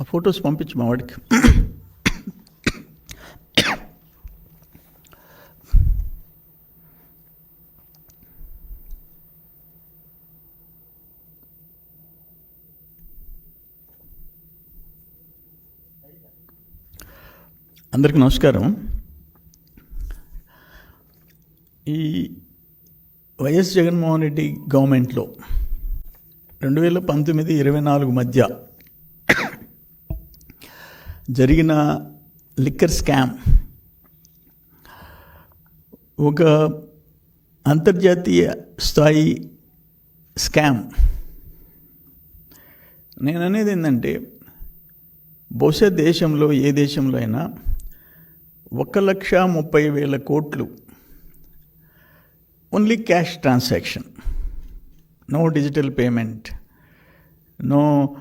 ఆ ఫొటోస్ పంపించు మా వాడికి. అందరికీ నమస్కారం. ఈ వైఎస్ జగన్మోహన్ రెడ్డి గవర్నమెంట్లో రెండు వేల పంతొమ్మిది ఇరవై నాలుగు మధ్య జరిగిన లిక్కర్ స్కామ్. ఒక అంతర్జాతీయ స్థాయి స్కామ్. నేను అనేది ఏంటంటే బహుశా దేశంలో ఏ దేశంలో అయినా ఒక లక్ష ముప్పై వేల కోట్లు only cash transaction no digital payment no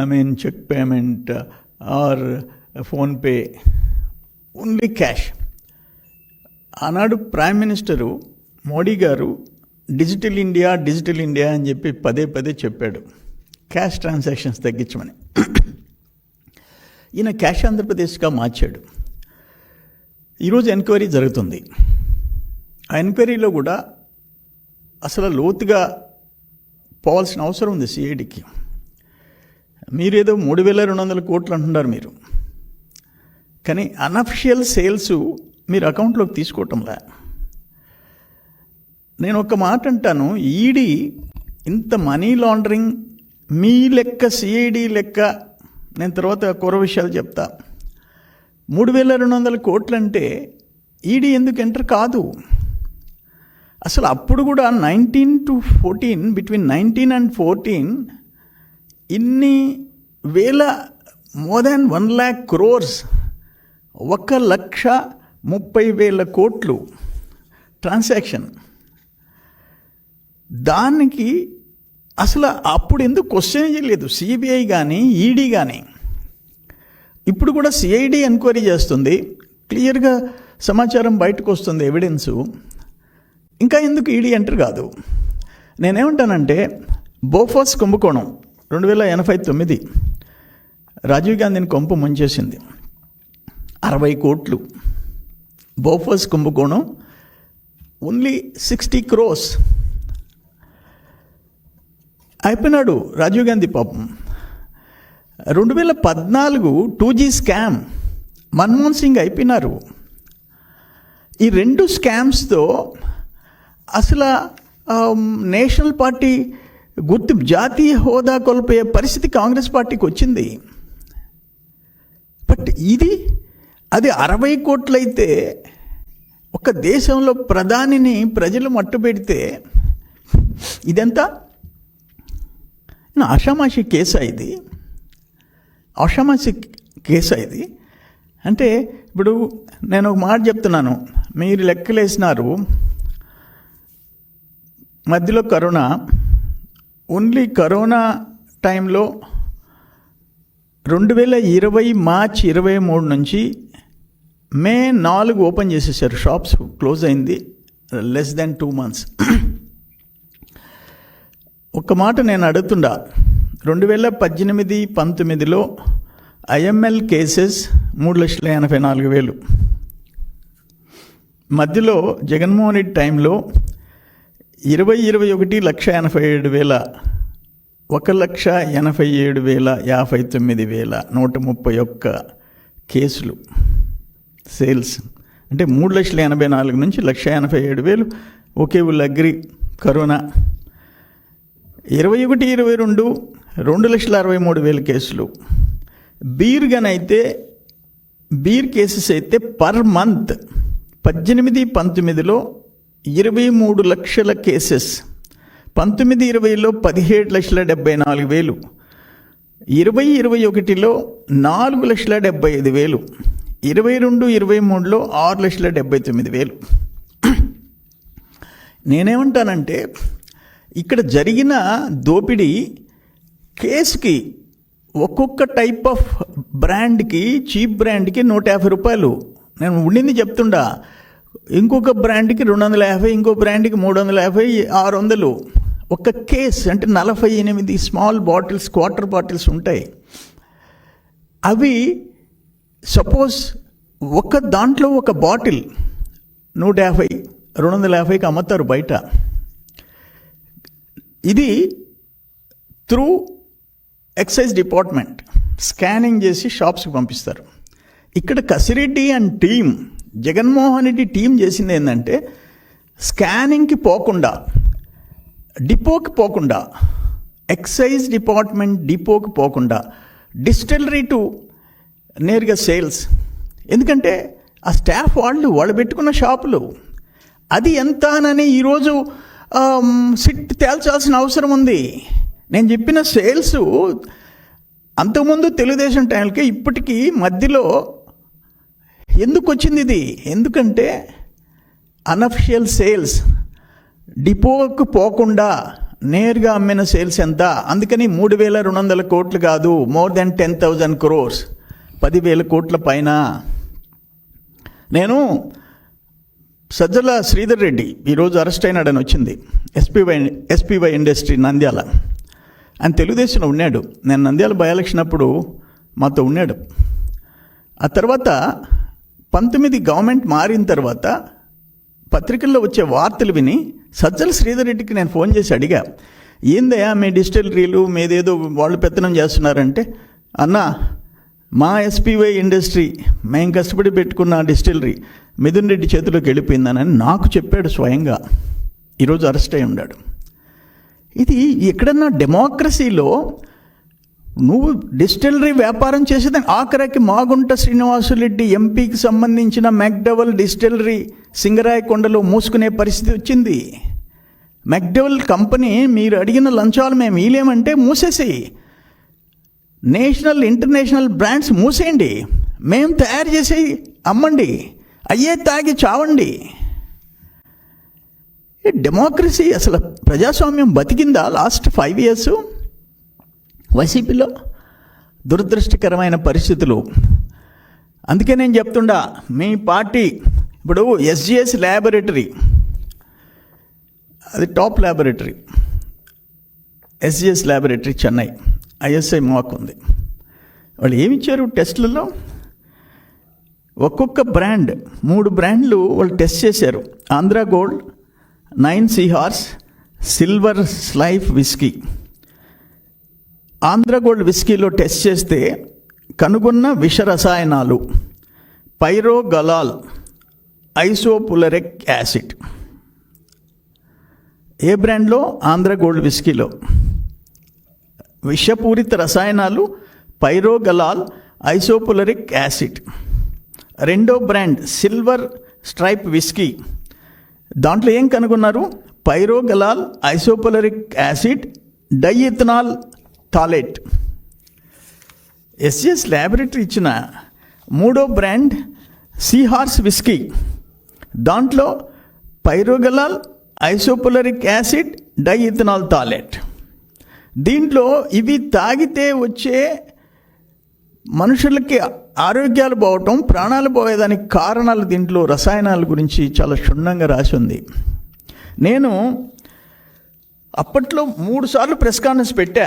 I mean cheque payment or PhonePe only cash ఆనాడు prime minister Modi garu digital India digital India అని చెప్పి పదే పదే చెప్పాడు. క్యాష్ ట్రాన్సాక్షన్స్ తగ్గించమని. ఈయన క్యాష్ ఆంధ్రప్రదేశ్గా మార్చాడు. ఈరోజు ఎంక్వైరీ జరుగుతుంది. ఆ ఎంక్వైరీలో కూడా అసలు లోతుగా పోవాల్సిన అవసరం ఉంది సిఐడికి మీరేదో మూడు వేల రెండు వందల కోట్లు అంటున్నారు మీరు. కానీ అనఫిషియల్ సేల్స్ మీరు అకౌంట్లోకి తీసుకోవటంలా. నేను ఒక మాట అంటాను ఈడీ ఇంత మనీ లాండరింగ్ మీ లెక్క సిఐడి లెక్క నేను తర్వాత కూర విషయాలు చెప్తా. మూడు వేల రెండు వందల కోట్లు అంటే ఈడీ ఎందుకు ఎంటర్ కాదు? అసలు అప్పుడు కూడా nineteen to fourteen between nineteen and fourteen ఇన్ని వేల more than one lakh crores ఒక లక్ష ముప్పై వేల కోట్లు ట్రాన్సాక్షన్. దానికి అసలు అప్పుడు ఎందుకు క్వశ్చన్ చేయలేదు? సిబిఐ కానీ ఈడీ కానీ ఇప్పుడు కూడా సిఐడి ఎంక్వైరీ చేస్తుంది. క్లియర్గా సమాచారం బయటకు వస్తుంది ఎవిడెన్సు. ఇంకా ఎందుకు ఈడీ ఎంటర్ కాదు? నేనేమంటానంటే బోఫోస్ కుంభకోణం. రెండు వేల ఎనభై తొమ్మిది రాజీవ్ గాంధీని కొంపు ముంచేసింది. అరవై కోట్లు. బోఫర్స్ కుంభకోణం ఓన్లీ సిక్స్టీ క్రోస్ అయిపోయినాడు రాజీవ్ గాంధీ పాపం. రెండు వేల పద్నాలుగు two G scam Manmohan Singh అయిపోయినారు. ఈ రెండు స్కామ్స్తో అసలు నేషనల్ పార్టీ గుర్తు జాతీయ హోదా కోల్పోయే పరిస్థితి కాంగ్రెస్ పార్టీకి వచ్చింది. బట్ ఇది అది అరవై కోట్లయితే ఒక దేశంలో ప్రధానిని ప్రజలు మట్టుపెడితే ఇదంతా? ఆషామాషి కేసా ఇది. ఆషామాషి కేసా ఇది. అంటే ఇప్పుడు నేను ఒక మాట చెప్తున్నాను. మీరు లెక్కలేసినారు. మధ్యలో కరోనా ఓన్లీ కరోనా టైంలో రెండు వేల ఇరవై మార్చ్ ఇరవై మూడు నుంచి మే నాలుగు ఓపెన్ చేసేసారు. షాప్స్ క్లోజ్ అయింది. Less than two months. ఒక మాట నేను అడుగుతుండా. రెండు వేల పద్దెనిమిది పంతొమ్మిదిలో ఐఎంఎల్ కేసెస్ మూడు లక్షల ఎనభై నాలుగు వేలు. మధ్యలో జగన్మోహన్ రెడ్డి టైంలో ఇరవై ఇరవై ఒకటి లక్ష ఎనభై ఏడు వేల ఒక లక్ష ఎనభై ఏడు వేల యాభై తొమ్మిది వేల నూట ముప్పై ఒక్క కేసులు సేల్స్. అంటే మూడు లక్షల ఎనభై నాలుగు నుంచి లక్ష ఎనభై ఏడు వేలు ఒకే ఊళ్ళు అగ్రి కరోనా. ఇరవై ఒకటి ఇరవై రెండు రెండు లక్షల అరవై మూడు వేల కేసులు. బీర్ గనైతే బీర్ కేసెస్ అయితే పర్ మంత్ పద్దెనిమిది పంతొమ్మిదిలో ఇరవై మూడు లక్షల కేసెస్ పంతొమ్మిది ఇరవైలో పదిహేడు లక్షల డెబ్బై నాలుగు వేలు ఇరవై ఇరవై ఒకటిలో నాలుగు లక్షల డెబ్బై ఐదు వేలు ఇరవై రెండు ఇరవై మూడులో ఆరు లక్షల డెబ్బై తొమ్మిది వేలు. నేనేమంటానంటే ఇక్కడ జరిగిన దోపిడీ కేసుకి ఒక్కొక్క టైప్ ఆఫ్ బ్రాండ్కి చీప్ బ్రాండ్కి నూట యాభై రూపాయలు. నేను ఉండింది చెప్తుండా ఇంకొక బ్రాండ్కి రెండు వందల యాభై ఇంకో బ్రాండ్కి మూడు వందల యాభై ఆరు వందలు ఒక కేస్ అంటే నలభై ఎనిమిది స్మాల్ బాటిల్స్ క్వార్టర్ బాటిల్స్ ఉంటాయి. అవి సపోజ్ ఒక దాంట్లో ఒక బాటిల్ నూట యాభై రెండు వందల యాభైకి అమ్ముతారు బయట. ఇది త్రూ ఎక్సైజ్ డిపార్ట్మెంట్ స్కానింగ్ చేసి షాప్స్కి పంపిస్తారు. ఇక్కడ Kasireddy and team Jaganmohan Reddy team చేసింది ఏంటంటే స్కానింగ్కి పోకుండా డిపోకి పోకుండా ఎక్సైజ్ డిపార్ట్మెంట్ డిపోకి పోకుండా డిస్టిలరీ టు నేరుగా సేల్స్. ఎందుకంటే ఆ స్టాఫ్ వాళ్ళు వాళ్ళు పెట్టుకున్న షాపులు. అది ఎంత అని ఈరోజు సిట్ తేల్చాల్సిన అవసరం ఉంది. నేను చెప్పిన సేల్స్ అంతకుముందు తెలుగుదేశం టైంకి ఇప్పటికీ మధ్యలో ఎందుకు వచ్చింది ఇది? ఎందుకంటే అనఫిషియల్ సేల్స్ డిపోకు పోకుండా నేరుగా అమ్మిన సేల్స్ ఎంత? అందుకని మూడు వేల రెండు వందల కోట్లు కాదు more than ten thousand crores. పదివేల కోట్ల పైన. నేను సజ్జల శ్రీధర్ రెడ్డి ఈరోజు అరెస్ట్ అయినాడని వచ్చింది. SPY SPY industry Nandyal. ఆయన తెలుగుదేశంలో ఉన్నాడు. నేను నంద్యాల బై ఎలక్షన్ అప్పుడు మాతో ఉన్నాడు. ఆ తర్వాత పంతొమ్మిది గవర్నమెంట్ మారిన తర్వాత పత్రికల్లో వచ్చే వార్తలు విని సజ్జల శ్రీధర్ రెడ్డికి నేను ఫోన్ చేసి అడిగా ఏందయ్యా మీ డిస్టిలరీలు మీదేదో వాళ్ళు పెత్తనం చేస్తున్నారంటే? అన్నా మా ఎస్పీవై ఇండస్ట్రీ మేము కష్టపడి పెట్టుకున్న డిస్టిలరీ మిథున్ రెడ్డి చేతిలోకి వెళ్ళిపోయిందని నాకు చెప్పాడు స్వయంగా. ఈరోజు అరెస్ట్ అయి ఉన్నాడు. ఇది ఎక్కడన్నా డెమోక్రసీలో నువ్వు డిస్టిలరీ వ్యాపారం చేసేదాన్ని ఆఖరికి మాగుంట శ్రీనివాసులెడ్డి ఎంపీకి సంబంధించిన మెక్డవల్ డిస్టిలరీ సింగరాయకొండలో మూసుకునే పరిస్థితి వచ్చింది. మెక్డవల్ కంపెనీ మీరు అడిగిన లంచాలు మేము ఇలేమంటే మూసేసి నేషనల్ ఇంటర్నేషనల్ బ్రాండ్స్ మూసేయండి. మేము తయారు చేసి అమ్మండి. అయ్యే తాగి చావండి. డెమోక్రసీ అసలు ప్రజాస్వామ్యం బతికిందా లాస్ట్ ఫైవ్ ఇయర్స్? వైసీపీలో దురదృష్టకరమైన పరిస్థితులు. అందుకే నేను చెప్తుండా మీ పార్టీ ఇప్పుడు ఎస్జిఎస్ ల్యాబొరేటరీ అది top laboratory SGS laboratory Chennai ISI మాకు ఉంది. వాళ్ళు ఏమిచ్చారు టెస్ట్లలో? ఒక్కొక్క బ్రాండ్ మూడు బ్రాండ్లు వాళ్ళు టెస్ట్ చేశారు. Andhra gold nine seahorse silver stripe whisky. Andhra gold విస్కీలో test చేస్తే కనుగొన్న విష రసాయనాలు పైరోగలాల్ ఐసోపులరిక్ యాసిడ్. ఏ బ్రాండ్లో? ఆంధ్ర గోల్డ్ విస్కీలో. విషపూరిత రసాయనాలు పైరోగలాల్ ఐసోపులరిక్ యాసిడ్. రెండో బ్రాండ్ సిల్వర్ స్ట్రైప్ విస్కీ. దాంట్లో ఏం కనుగొన్నారు? పైరోగలాల్ ఐసోపులరిక్ యాసిడ్ డైఇథనాల్ టాలెట్. ఎస్ఎస్ ల్యాబొరేటరీ ఇచ్చిన మూడో బ్రాండ్ సీహార్స్ విస్కీ దాంట్లో పైరోగలాల్ ఐసోపులరిక్ యాసిడ్ డైఇథనాల్ టాలెట్. దీంట్లో ఇవి తాగితే వచ్చే మనుషులకి ఆరోగ్యాలు పోవటం ప్రాణాలు పోయేదానికి కారణాలు దీంట్లో రసాయనాల గురించి చాలా క్షుణ్ణంగా రాసి ఉంది. నేను అప్పట్లో మూడు సార్లు ప్రెస్ కాన్ఫరెన్స్ పెట్టా.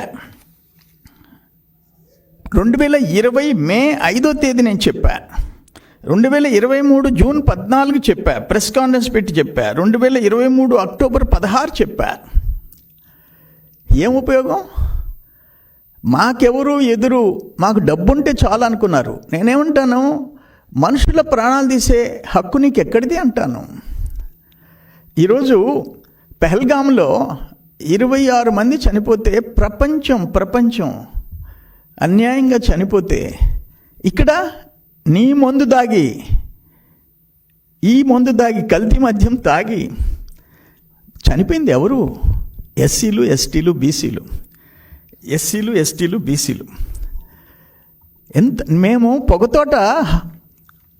రెండు వేల ఇరవై మే ఐదో తేదీ నేను చెప్పా. రెండు వేల ఇరవై మూడు జూన్ పద్నాలుగు చెప్పా. ప్రెస్ కాన్ఫరెన్స్ పెట్టి చెప్పా. రెండు వేల ఇరవై మూడు అక్టోబర్ పదహారు చెప్పా. ఏం ఉపయోగం? మాకెవరు ఎదురు? మాకు డబ్బుంటే చాలు అనుకున్నారు. నేనేమంటాను? మనుషుల ప్రాణాలు తీసే హక్కు నీకు ఎక్కడిది అంటాను. ఈరోజు పెహల్గాంలో ఇరవై ఆరు మంది చనిపోతే ప్రపంచం ప్రపంచం అన్యాయంగా చనిపోతే ఇక్కడ నీ మందు దాగి ఈ మందు దాగి కల్తీ మద్యం తాగి చనిపోయింది ఎవరు? ఎస్సీలు ఎస్టీలు బీసీలు. ఎస్సీలు ఎస్టీలు బీసీలు. ఎంత మేము పొగతోట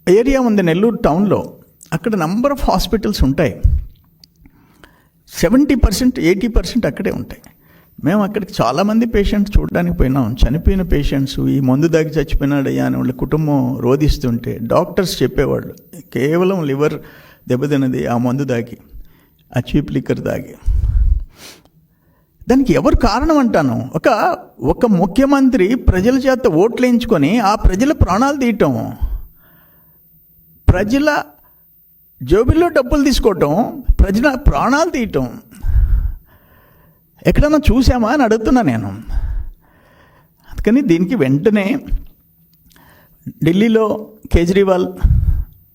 ఏరియా ఉంది నెల్లూరు టౌన్లో. అక్కడ నంబర్ ఆఫ్ హాస్పిటల్స్ ఉంటాయి. సెవెంటీ పర్సెంట్ ఎయిటీ పర్సెంట్ అక్కడే ఉంటాయి. మేము అక్కడికి చాలామంది పేషెంట్స్ చూడడానికి పోయినాం. చనిపోయిన పేషెంట్స్ ఈ మందు దాగి చచ్చిపోయినాడయ్యా అని వాళ్ళ కుటుంబం రోధిస్తుంటే డాక్టర్స్ చెప్పేవాళ్ళు కేవలం లివర్ దెబ్బతిన్నది ఆ మందు దాగి ఆ చీప్ లిక్కర్ దాగి. దానికి ఎవరు కారణం అంటాను? ఒక ఒక ముఖ్యమంత్రి ప్రజల చేత ఓట్లు వేయించుకొని ఆ ప్రజల ప్రాణాలు తీయటం ప్రజల జోబిల్లో డబ్బులు తీసుకోవటం ప్రజల ప్రాణాలు తీయటం. ఎక్కడన్నా చూసామా అని అడుగుతున్నా నేను. అందుకని దీనికి వెంటనే ఢిల్లీలో కేజ్రీవాల్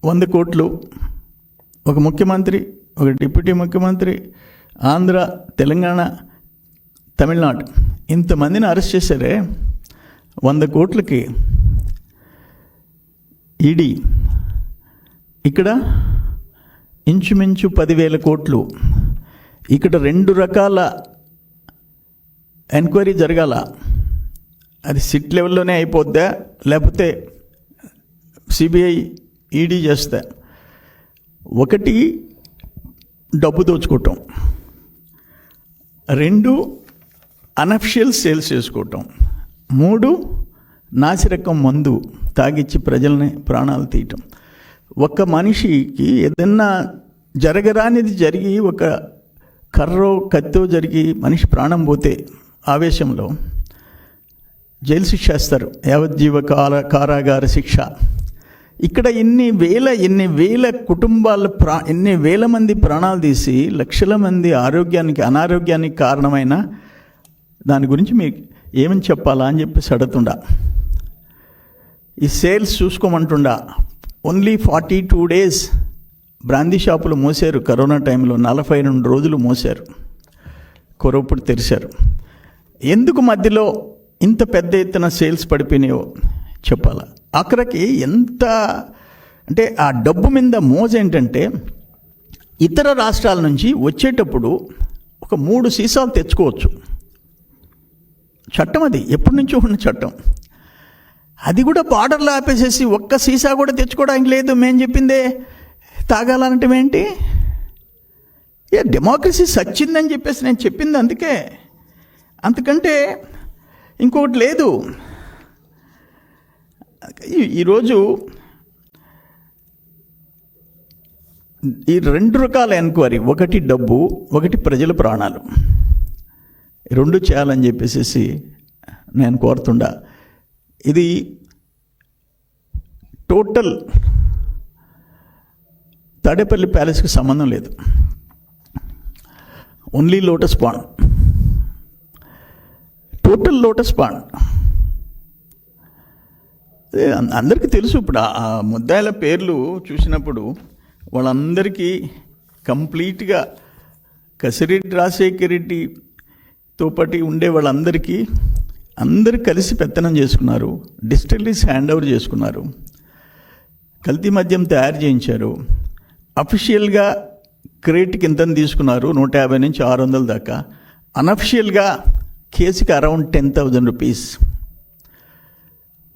వంద కోట్లు ఒక ముఖ్యమంత్రి ఒక డిప్యూటీ ముఖ్యమంత్రి ఆంధ్ర తెలంగాణ తమిళనాడు ఇంతమందిని అరెస్ట్ చేశారే వంద కోట్లకి. ఈడీ ఇక్కడ ఇంచుమించు పదివేల కోట్లు. ఇక్కడ రెండు రకాల ఎంక్వైరీ జరగాల. అది సిట్ లెవెల్లోనే అయిపోద్దా? లేకపోతే సిబిఐ ఈడీ చేస్తా? ఒకటి డబ్బు దోచుకోవటం. రెండు అనఫిషియల్ సేల్స్ చేసుకోవటం. మూడు నాసిరకం మందు తాగిచ్చి ప్రజల్ని ప్రాణాలు తీయటం. ఒక మనిషికి ఏదన్నా జరగరానిది జరిగి ఒక కర్రో కత్తో జరిగి మనిషి ప్రాణం పోతే ఆవేశంలో జైలు శిక్ష వేస్తారు. యావజ్జీవ కార కారాగార శిక్ష. ఇక్కడ ఇన్ని వేల ఎన్ని వేల కుటుంబాల ప్రా ఎన్ని వేల మంది ప్రాణాలు తీసి లక్షల మంది ఆరోగ్యానికి అనారోగ్యానికి కారణమైన దాని గురించి మీకు ఏమని చెప్పాలా అని చెప్పేసి అడుగుతుండా. ఈ sales చూసుకోమంటుండా. Only forty two days brandy షాపులు మోసారు. కరోనా టైంలో నలభై రెండు రోజులు మోసారు. కొరప్పుడు తెరిచారు ఎందుకు మధ్యలో ఇంత పెద్ద ఎత్తున సేల్స్ పడిపోయినాయో చెప్పాలా? అక్కడికి ఎంత అంటే ఆ డబ్బు మీద మోజ ఏంటంటే ఇతర రాష్ట్రాల నుంచి వచ్చేటప్పుడు ఒక మూడు సీసాలు తెచ్చుకోవచ్చు. చట్టం అది ఎప్పటి నుంచో ఉన్న చట్టం. అది కూడా బార్డర్లో ఆపేసేసి ఒక్క సీసా కూడా తెచ్చుకోవడానికి లేదు మేము చెప్పిందే తాగాలంటే ఏంటి? ఏ డెమోక్రసీ సచ్చిందని చెప్పేసి నేను చెప్పింది అందుకే. అంతకంటే ఇంకొకటి లేదు. ఈరోజు ఈ రెండు రకాల ఎంక్వైరీ ఒకటి డబ్బు ఒకటి ప్రజల ప్రాణాలు. రెండు చేయాలని చెప్పేసి నేను కోరుతుండా. ఇది టోటల్ తాడేపల్లి ప్యాలెస్కి సంబంధం లేదు. Only lotus pond. Total lotus pond అందరికీ తెలుసు ఇప్పుడు ఆ- ముద్దాయిల పేర్లు చూసినప్పుడు వాళ్ళందరికీ కంప్లీట్గా కసిరెడ్డి రాజశేఖర రెడ్డితో పాటు ఉండే వాళ్ళందరికీ అందరూ కలిసి పెత్తనం చేసుకున్నారు డిస్టిలరీస్ హ్యాండ్ ఓవర్ చేసుకున్నారు కల్తీ మద్యం తయారు చేయించారు అఫీషియల్గా క్రేట్కి ఎంత తీసుకున్నారు నూట యాభై నుంచి ఆరు వందల దాకా. అనఫిషియల్గా కేసుకి అరౌండ్ టెన్ థౌజండ్ రూపీస్.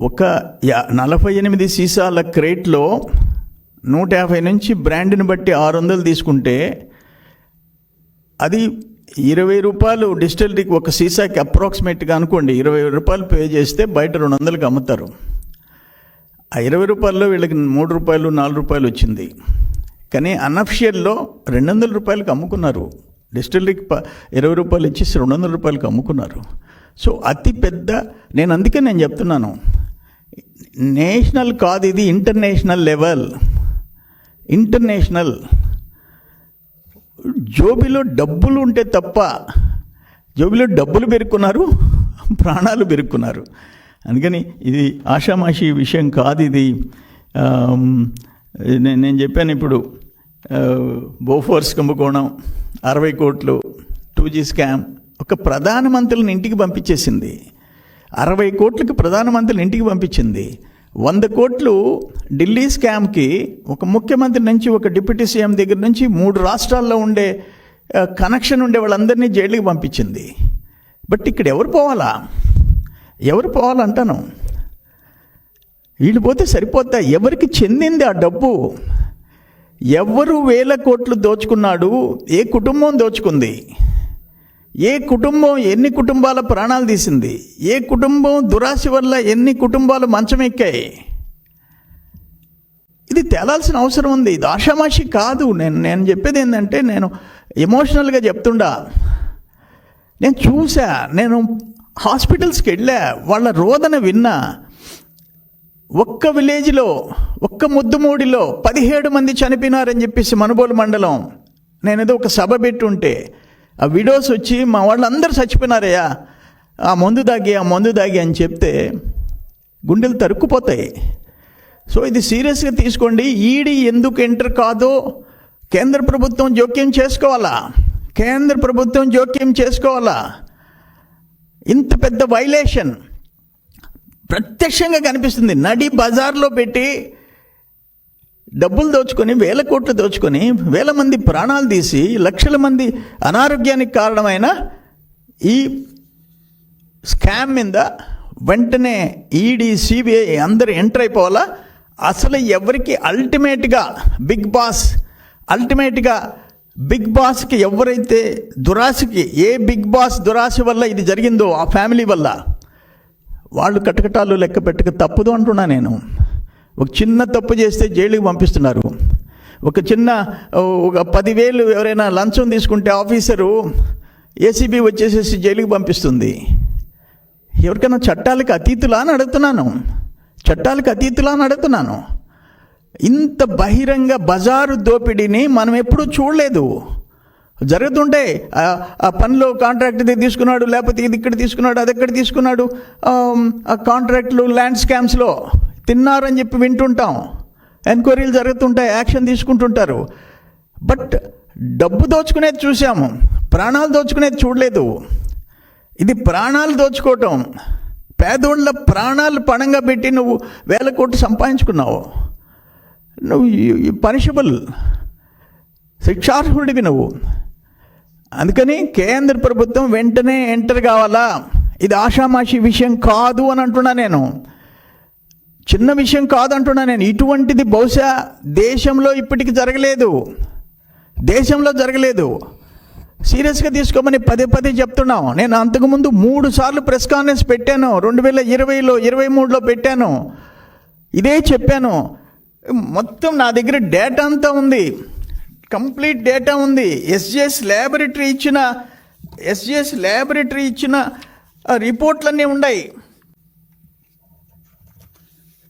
ఒక యా- నలభై ఎనిమిది సీసాల క్రేట్లో నూట యాభై నుంచి బ్రాండ్ని బట్టి ఆరు వందలు తీసుకుంటే అది ఇరవై రూపాయలు డిస్టిలరీకి ఒక సీసాకి అప్రాక్సిమేట్గా అనుకోండి ఇరవై రూపాయలు పే చేస్తే బయట రెండు వందలకి అమ్ముతారు. ఆ ఇరవై రూపాయల్లో వీళ్ళకి మూడు రూపాయలు నాలుగు రూపాయలు వచ్చింది. కానీ అనఫిషియల్లో రెండు వందల రూపాయలకి అమ్ముకున్నారు. డిస్టిలరీకి ప ఇరవై రూపాయలు ఇచ్చేసి రెండు వందల రూపాయలకి అమ్ముకున్నారు. సో అతి పెద్ద నేను అందుకే నేను చెప్తున్నాను. నేషనల్ కాదు ఇది ఇంటర్నేషనల్ లెవెల్. ఇంటర్నేషనల్. జోబిలో డబ్బులు ఉంటే తప్ప జోబిలో డబ్బులు పెరుక్కున్నారు ప్రాణాలు పెరుక్కున్నారు. అందుకని ఇది ఆషామాషి విషయం కాదు ఇది. నేను నేను చెప్పాను ఇప్పుడు బోఫోర్స్ కుంభకోణం. అరవై కోట్లు టూ జీ స్కామ్ ఒక ప్రధానమంత్రిని ఇంటికి పంపించేసింది. అరవై కోట్లకు ప్రధానమంత్రిని ఇంటికి పంపించింది. వంద కోట్లు ఢిల్లీ స్కామ్కి ఒక ముఖ్యమంత్రి నుంచి ఒక డిప్యూటీ సీఎం దగ్గర నుంచి మూడు రాష్ట్రాల్లో ఉండే కనెక్షన్ ఉండే వాళ్ళందరినీ జైలుకి పంపించింది. బట్ ఇక్కడ ఎవరు పోవాలా? ఎవరు పోవాలంటాను? వీళ్ళు పోతే సరిపోతా ఎవరికి చెందింది ఆ డబ్బు? ఎవరు వేల కోట్లు దోచుకున్నాడు ఏ కుటుంబం దోచుకుంది? ఏ కుటుంబం ఎన్ని కుటుంబాల ప్రాణాలు తీసింది? ఏ కుటుంబం దురాశ వల్ల ఎన్ని కుటుంబాలు మంచం ఎక్కాయి? ఇది తేలాల్సిన అవసరం ఉంది. ఇది ఆషామాషి కాదు. నేను నేను చెప్పేది ఏంటంటే నేను ఎమోషనల్గా చెప్తుండా. నేను చూసా నేను హాస్పిటల్స్కి వెళ్ళా వాళ్ళ రోదన విన్నా. ఒక్క విలేజ్లో ఒక్క ముద్దుమూడిలో పదిహేడు మంది చనిపోయినారని చెప్పేసి మనుబోలు మండలం. నేను ఏదో ఒక సభ పెట్టుంటే ఆ విడోస్ వచ్చి మా వాళ్ళందరూ చచ్చిపోయినారయ్యా. ఆ మందు దాగి ఆ మందు దాగి అని చెప్తే గుండెలు తరుక్కుపోతాయి. సో ఇది సీరియస్గా తీసుకోండి. ఈడీ ఎందుకు ఎంటర్ కాదో కేంద్ర ప్రభుత్వం జోక్యం చేసుకోవాలా? కేంద్ర ప్రభుత్వం జోక్యం చేసుకోవాలా? ఇంత పెద్ద వైలేషన్ ప్రత్యక్షంగా కనిపిస్తుంది. నడి బజార్లో పెట్టి డబ్బులు దోచుకొని వేల కోట్లు దోచుకొని వేల మంది ప్రాణాలు తీసి లక్షల మంది అనారోగ్యానికి కారణమైన ఈ స్కామ్ మీద వెంటనే ఈడీ సిబిఐ అందరు ఎంటర్ అయిపోవాలా? అసలు ఎవరికి అల్టిమేట్గా బిగ్ బాస్ అల్టిమేట్గా బిగ్ బాస్కి ఎవరైతే దురాశకి ఏ బిగ్ బాస్ దురాశ వల్ల ఇది జరిగిందో ఆ ఫ్యామిలీ వల్ల వాళ్ళు కటకటాలు లెక్క పెట్టక తప్పదు అంటున్నా నేను. ఒక చిన్న తప్పు చేస్తే జైలుకి పంపిస్తున్నారు. ఒక చిన్న ఒక పదివేలు ఎవరైనా లంచం తీసుకుంటే ఆఫీసరు ఏసీబీ వచ్చేసేసి జైలుకి పంపిస్తుంది. ఎవరికైనా చట్టాలకు అతీతులా అని అడుగుతున్నాను. చట్టాలకు అతీతులా అని అడుగుతున్నాను. ఇంత బహిరంగ బజారు దోపిడీని మనం ఎప్పుడూ చూడలేదు. జరుగుతుంటే ఆ- పనిలో కాంట్రాక్ట్ ఇది తీసుకున్నాడు లేకపోతే ఇది ఇక్కడ తీసుకున్నాడు అది ఎక్కడ తీసుకున్నాడు ఆ కాంట్రాక్ట్లు ల్యాండ్ స్కామ్స్లో తిన్నారని చెప్పి వింటుంటాం. ఎంక్వైరీలు జరుగుతుంటాయి యాక్షన్ తీసుకుంటుంటారు. బట్ డబ్బు దోచుకునేది చూసాము ప్రాణాలు దోచుకునేది చూడలేదు. ఇది ప్రాణాలు దోచుకోవటం. పేదోళ్ళ ప్రాణాలు పణంగా పెట్టి నువ్వు వేల కోట్లు సంపాదించుకున్నావు. నువ్వు పనిషబుల్ శిక్షార్హుడివి నువ్వు. అందుకని కేంద్ర ప్రభుత్వం వెంటనే ఎంటర్ కావాలా? ఇది ఆషామాషి విషయం కాదు అని అంటున్నా నేను. చిన్న విషయం కాదు అంటున్నా నేను. ఇటువంటిది బహుశా దేశంలో ఇప్పటికి జరగలేదు. దేశంలో జరగలేదు. సీరియస్గా తీసుకోమని పదే పదే చెప్తున్నాం. నేను అంతకుముందు మూడు సార్లు ప్రెస్ కాన్ఫరెన్స్ పెట్టాను. రెండు వేల ఇరవైలో ఇరవై మూడులో పెట్టాను. ఇదే చెప్పాను. మొత్తం నా దగ్గర డేటా అంతా ఉంది. కంప్లీట్ డేటా ఉంది. ఎస్జిఎస్ ల్యాబొరేటరీ ఇచ్చిన ఎస్జిఎస్ ల్యాబొరేటరీ ఇచ్చిన రిపోర్ట్లన్నీ ఉన్నాయి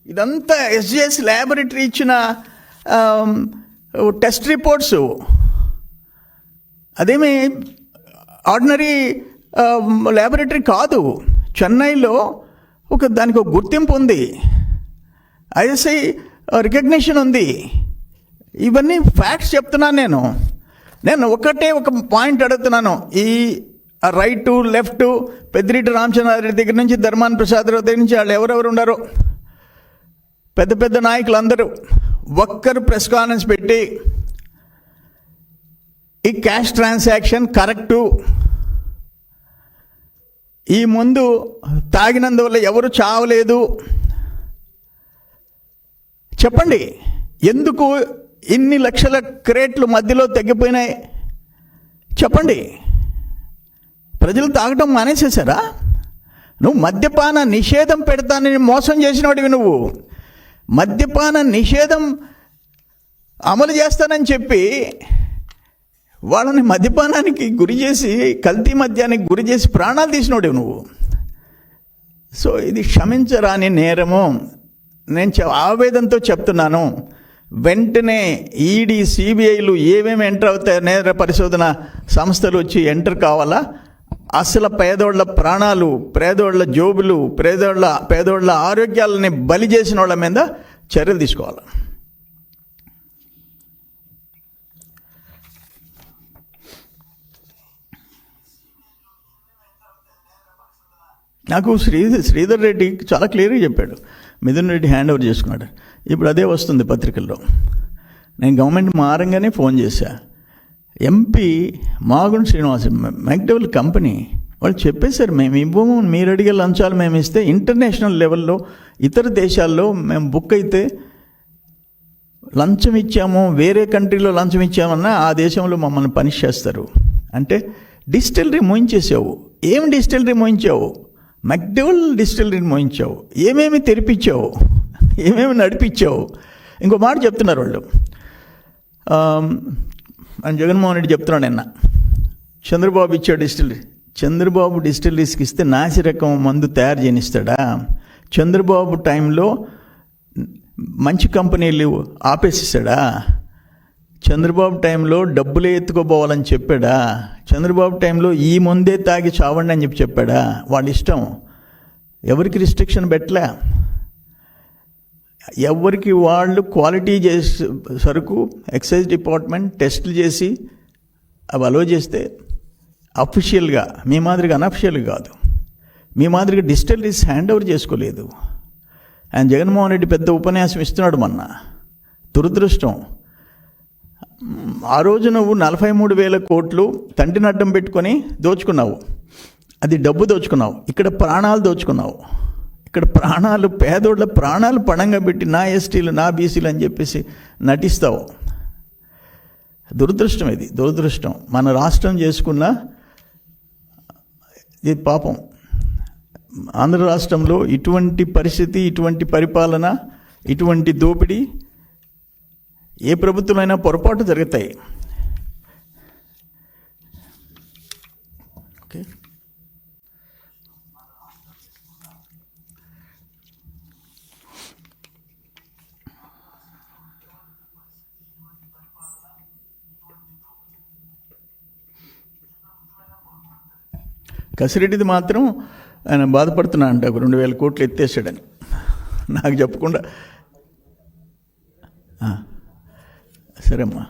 ఇదంతా ఎస్జిఎస్ ల్యాబొరేటరీ ఇచ్చిన టెస్ట్ రిపోర్ట్స్ అదేమి ఆర్డినరీ ల్యాబొరేటరీ కాదు. చెన్నైలో ఒక దానికి ఒక గుర్తింపు ఉంది. ఐఎస్ఐ రికగ్నిషన్ ఉంది. ఇవన్నీ ఫ్యాక్ట్స్ చెప్తున్నాను నేను. నేను ఒకటే ఒక పాయింట్ అడుగుతున్నాను. ఈ రైట్ లెఫ్ట్ పెద్దిరెడ్డి రామచంద్రారెడ్డి దగ్గర నుంచి ధర్మాన్ ప్రసాద్ రావు దగ్గర నుంచి వాళ్ళు ఎవరెవరు ఉండరు? పెద్ద పెద్ద నాయకులు అందరూ ఒక్కరు ప్రెస్ కాన్ఫరెన్స్ పెట్టి ఈ క్యాష్ ట్రాన్సాక్షన్ కరెక్టు ఈ ముందు తాగినందువల్ల ఎవరు చావలేదు? చెప్పండి. ఎందుకు ఇన్ని లక్షల క్రేట్లు మధ్యలో తగ్గిపోయినాయి చెప్పండి. ప్రజలు తాగటం మానేసేసారా నువ్వు మద్యపాన నిషేధం పెడతానని మోసం చేసినవాడివి నువ్వు. మద్యపాన నిషేధం అమలు చేస్తానని చెప్పి వాళ్ళని మద్యపానానికి గురి చేసి కల్తీ మద్యానికి గురి చేసి ప్రాణాలు తీసినోడు నువ్వు. సో ఇది క్షమించరాని నేరము. నేను చె- చెప్తున్నాను. వెంటనే ఈడీ సిబిఐలు ఏమేమి ఎంటర్ అవుతాయి నేర పరిశోధన సంస్థలు వచ్చి ఎంటర్ కావాలా? అసలు పేదోళ్ళ ప్రాణాలు పేదోళ్ళ జోబులు పేదోళ్ళ పేదోళ్ళ ఆరోగ్యాలని బలి చేసిన వాళ్ళ మీద చర్యలు తీసుకోవాలి? నాకు శ్రీ శ్రీధర్ రెడ్డి చాలా క్లియర్గా చెప్పాడు. మిథున్ రెడ్డి హ్యాండ్ ఓవర్ చేసుకున్నాడు. ఇప్పుడు అదే వస్తుంది పత్రికల్లో. నేను గవర్నమెంట్ మారంగానే ఫోన్ చేశా. MP Magunta Srinivas McDowell company వాళ్ళు చెప్పేశారు మేము ఇవ్వము మీరు అడిగే లంచాలు మేము ఇస్తే ఇంటర్నేషనల్ లెవెల్లో ఇతర దేశాల్లో మేము బుక్ అయితే లంచం ఇచ్చాము వేరే కంట్రీలో లంచం ఇచ్చామన్నా ఆ దేశంలో మమ్మల్ని పనిష్ చేస్తారు. అంటే డిస్టిలరీ మోయించేసావు ఏం డిస్టిలరీ మోయించావు? మెక్డెవల్ డిస్టిలరీని మోయించావు. ఏమేమి తెరిపించావు? ఏమేమి నడిపించావు? ఇంకో మాట చెప్తున్నారు వాళ్ళు. అని జగన్మోహన్ రెడ్డి చెప్తున్నాడు నిన్న. చంద్రబాబు ఇచ్చాడు డిస్టిలరీ చంద్రబాబు డిస్టిలరీస్కి ఇస్తే నాసి రకం మందు తయారు చేయనిస్తాడా చంద్రబాబు టైంలో మంచి కంపెనీలు ఆపేసిస్తాడా? చంద్రబాబు టైంలో డబ్బులే ఎత్తుకోపోవాలని చెప్పాడా? చంద్రబాబు టైంలో ఈ ముందే తాగి చావండి అని చెప్పి చెప్పాడా? వాళ్ళ ఇష్టం. ఎవరికి రిస్ట్రిక్షన్ పెట్టలే? ఎవరికి వాళ్ళు క్వాలిటీ చేసే సరుకు ఎక్సైజ్ డిపార్ట్మెంట్ టెస్టులు చేసి అవి అలో చేస్తే అఫిషియల్గా మీ మాదిరిగా అనఫిషియల్ కాదు. మీ మాదిరిగా డిజిటలీస్ హ్యాండ్ ఓవర్ చేసుకోలేదు. ఆయన జగన్మోహన్ రెడ్డి పెద్ద ఉపన్యాసం ఇస్తున్నాడు మొన్న. దురదృష్టం. ఆ రోజు నువ్వు నలభై మూడు వేల కోట్లు తండ్రిని అడ్డం పెట్టుకొని దోచుకున్నావు. అది డబ్బు దోచుకున్నావు. ఇక్కడ ప్రాణాలు దోచుకున్నావు. ఇక్కడ ప్రాణాలు పేదోళ్ళ ప్రాణాలు పణంగా పెట్టి నా ఎస్టీలు నా బీసీలు అని చెప్పేసి నటిస్తావు. దురదృష్టం ఇది దురదృష్టం. మన రాష్ట్రం చేసుకున్న ఇది పాపం. ఆంధ్ర రాష్ట్రంలో ఇటువంటి పరిస్థితి ఇటువంటి పరిపాలన ఇటువంటి దోపిడీ ఏ ప్రభుత్వమైనా పొరపాటు జరుగుతాయి. కసిరెడ్డిది మాత్రం ఆయన బాధపడుతున్నా అంట ఒక రెండు వేల కోట్లు ఎత్తేసాడని నాకు చెప్పకుండా. సరేమ్మా. సరే అమ్మా